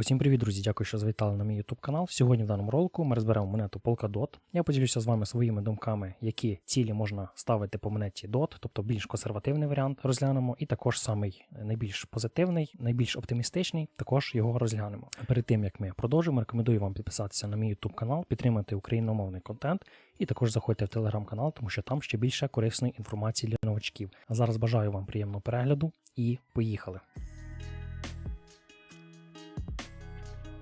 Усім привіт, друзі! Дякую, що завітали на мій YouTube канал. Сьогодні в даному ролику ми розберемо монету Polkadot. Я поділюся з вами своїми думками, які цілі можна ставити по монеті DOT, тобто більш консервативний варіант розглянемо, і також самий найбільш позитивний, найбільш оптимістичний, також його розглянемо. Перед тим як ми продовжимо, рекомендую вам підписатися на мій YouTube канал, підтримати україномовний контент. І також заходьте в телеграм-канал, тому що там ще більше корисної інформації для новачків. А зараз бажаю вам приємного перегляду і поїхали.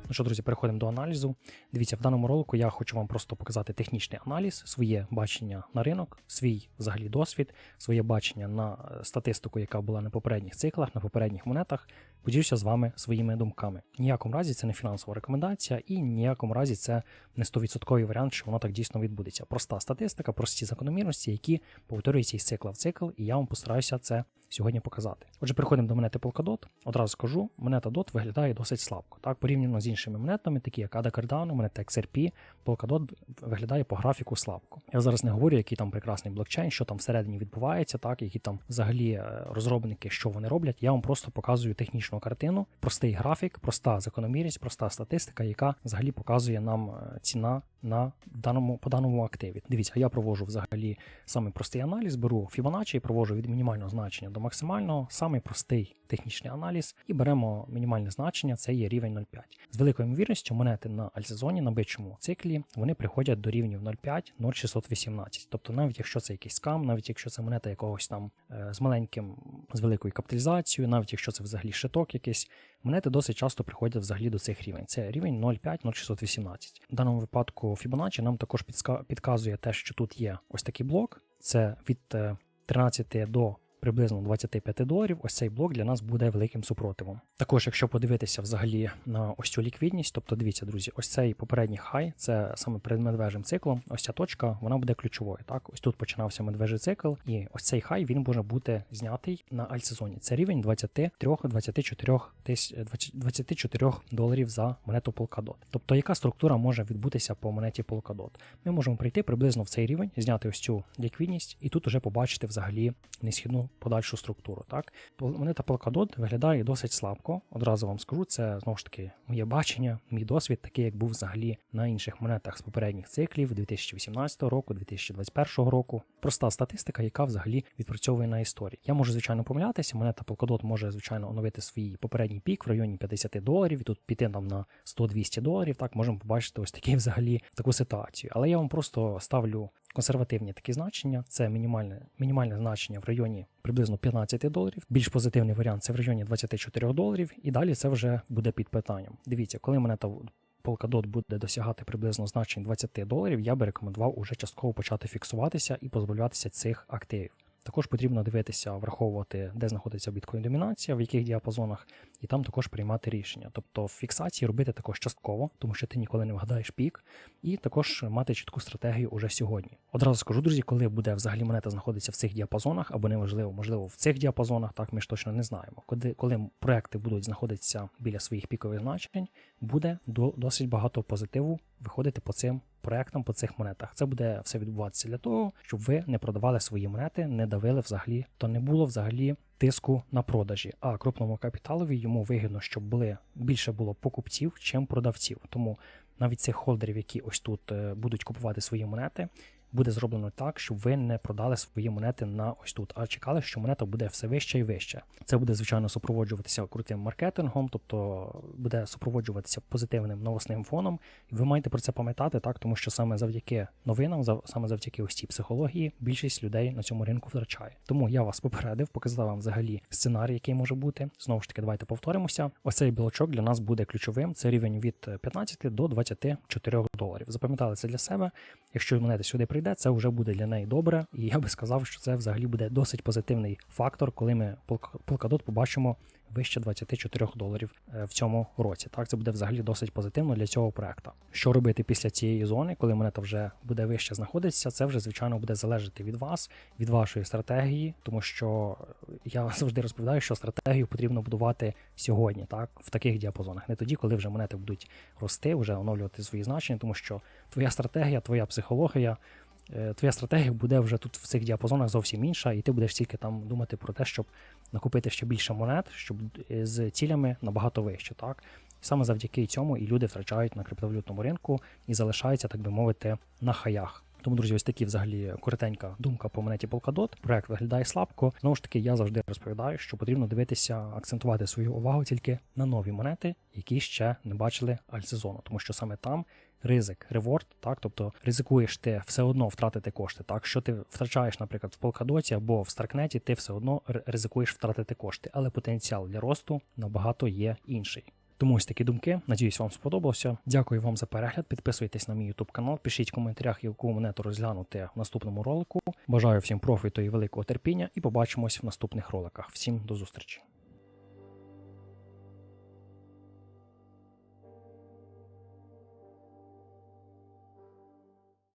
Ну що, друзі, переходимо до аналізу. Дивіться, в даному ролику я хочу вам просто показати технічний аналіз, своє бачення на ринок, свій взагалі досвід, своє бачення на е, статистику, яка була на попередніх циклах, на попередніх монетах. Поділюся з вами своїми думками. Ніякому разі це не фінансова рекомендація, і ніякому разі це не 100% варіант, що воно так дійсно відбудеться. Проста статистика, прості закономірності, які повторюються із цикла в цикл, і я вам постараюся це сьогодні показати. Отже, переходимо до монети Polkadot. Одразу скажу, монета DOT виглядає досить слабко. Так, порівняно з іншими монетами, такі як ADA Cardano, монета XRP, Polkadot виглядає по графіку слабко. Я зараз не говорю, який там прекрасний блокчейн, що там всередині відбувається, так, які там взагалі е, розробники, що вони роблять. Я вам просто показую технічну картину, простий графік, проста закономірність, проста статистика, яка взагалі показує нам е, ціна на даному по даному активі. Дивіться, я проводжу взагалі самий простий аналіз, беру Fibonacci і проводжу від мінімального значення до максимального, самий простий технічний аналіз, і беремо мінімальне значення, це є рівень 0,5. З великою ймовірністю монети на альтсезоні, на бичому циклі, вони приходять до рівнів 0,5, 0,618. Тобто, навіть якщо це якийсь скам, навіть якщо це монета якогось там е, з маленьким, з великою капіталізацією, навіть якщо це взагалі шиток якийсь, монети досить часто приходять взагалі до цих рівень. Це рівень 0,5-0,618. В даному випадку Fibonacci нам також підказує те, що тут є ось такий блок. Це від е, 13 до приблизно 25 доларів. Ось цей блок для нас буде великим супротивом. Також, якщо подивитися взагалі на ось цю ліквідність, тобто дивіться, друзі, ось цей попередній хай, це саме перед медвежим циклом. Ось ця точка, вона буде ключовою. Так, ось тут починався медвежий цикл, і ось цей хай він може бути знятий на альтсезоні. Це рівень 23-24 тис... 20 24 доларів за монету Polkadot. Тобто, яка структура може відбутися по монеті Polkadot? Ми можемо прийти приблизно в цей рівень, зняти ось цю ліквідність, і тут уже побачити взагалі несхідну подальшу структуру. Так, монета Polkadot виглядає досить слабко. Одразу вам скажу, це знову ж таки моє бачення, мій досвід, такий як був взагалі на інших монетах з попередніх циклів 2018 року, 2021 року. Проста статистика, яка взагалі відпрацьовує на історії. Я можу звичайно помилятися. Монета Polkadot може звичайно оновити свій попередній пік в районі 50 доларів, і тут піти там на 100-200 доларів. Так можемо побачити ось такий взагалі таку ситуацію. Але я вам просто ставлю консервативні такі значення. Це мінімальне мінімальне значення в районі приблизно 15 доларів. Більш позитивний варіант це в районі 24 доларів. І далі це вже буде під питанням. Дивіться, коли монета Polkadot буде досягати приблизно значень 20 доларів, я би рекомендував уже частково почати фіксуватися і позбавлятися цих активів. Також потрібно дивитися, враховувати, де знаходиться біткоін домінація, в яких діапазонах, і там також приймати рішення. Тобто фіксації робити також частково, тому що ти ніколи не вгадаєш пік, і також мати чітку стратегію уже сьогодні. Одразу скажу, друзі, коли буде взагалі монета знаходитися в цих діапазонах, або неважливо, можливо, в цих діапазонах, так ми ж точно не знаємо. Коли, коли проекти будуть знаходитися біля своїх пікових значень, буде до, досить багато позитиву виходити по цим проектам, по цих монетах. Це буде все відбуватися для того, щоб ви не продавали свої монети, не давили взагалі, то не було взагалі тиску на продажі. А крупному капіталові йому вигідно, щоб були більше було покупців, чим продавців. Тому навіть цих холдерів, які ось тут е, будуть купувати свої монети. Буде зроблено так, щоб ви не продали свої монети на ось тут, а чекали, що монета буде все вище і вище. Це буде, звичайно, супроводжуватися крутим маркетингом, тобто буде супроводжуватися позитивним новосним фоном. І ви маєте про це пам'ятати, так, тому що саме завдяки новинам, саме завдяки ось цій психології, більшість людей на цьому ринку втрачає. Тому я вас попередив, показав вам взагалі сценарій, який може бути. Знову ж таки, давайте повторимося. Ось цей білочок для нас буде ключовим. Це рівень від 15 до 24 доларів. Запам'ятали це для себе. Якщо монета сюди прийде, це вже буде для неї добре. І я би сказав, що це взагалі буде досить позитивний фактор, коли ми Polkadot побачимо вище 24 доларів е, в цьому році. Так, це буде взагалі досить позитивно для цього проекту. Що робити після цієї зони, коли монета вже буде вище знаходитися, це вже звичайно буде залежати від вас, від вашої стратегії, тому що я завжди розповідаю, що стратегію потрібно будувати сьогодні, так, в таких діапазонах, не тоді, коли вже монети будуть рости, вже оновлювати свої значення, тому що твоя стратегія, твоя психологія. Е, Твоя стратегія буде вже тут в цих діапазонах зовсім інша, і ти будеш тільки там думати про те, щоб накупити ще більше монет, щоб е, з цілями набагато вище. Так? Саме завдяки цьому і люди втрачають на криптовалютному ринку і залишаються, так би мовити, на хаях. Тому, друзі, ось такі взагалі коротенька думка по монеті Polkadot. Проект виглядає слабко. Знову ж таки, я завжди розповідаю, що потрібно дивитися, акцентувати свою увагу тільки на нові монети, які ще не бачили альтсезону, тому що саме там ризик, реворд, так, тобто ризикуєш ти все одно втратити кошти. Так, що ти втрачаєш, наприклад, в Polkadot або в Старкнеті, ти все одно ризикуєш втратити кошти, але потенціал для росту набагато є інший. Тому ось такі думки. Надіюсь, вам сподобалося. Дякую вам за перегляд. Підписуйтесь на мій YouTube канал, пишіть в коментарях, яку монету розглянути в наступному ролику. Бажаю всім профіту і великого терпіння, і побачимось в наступних роликах. Всім до зустрічі!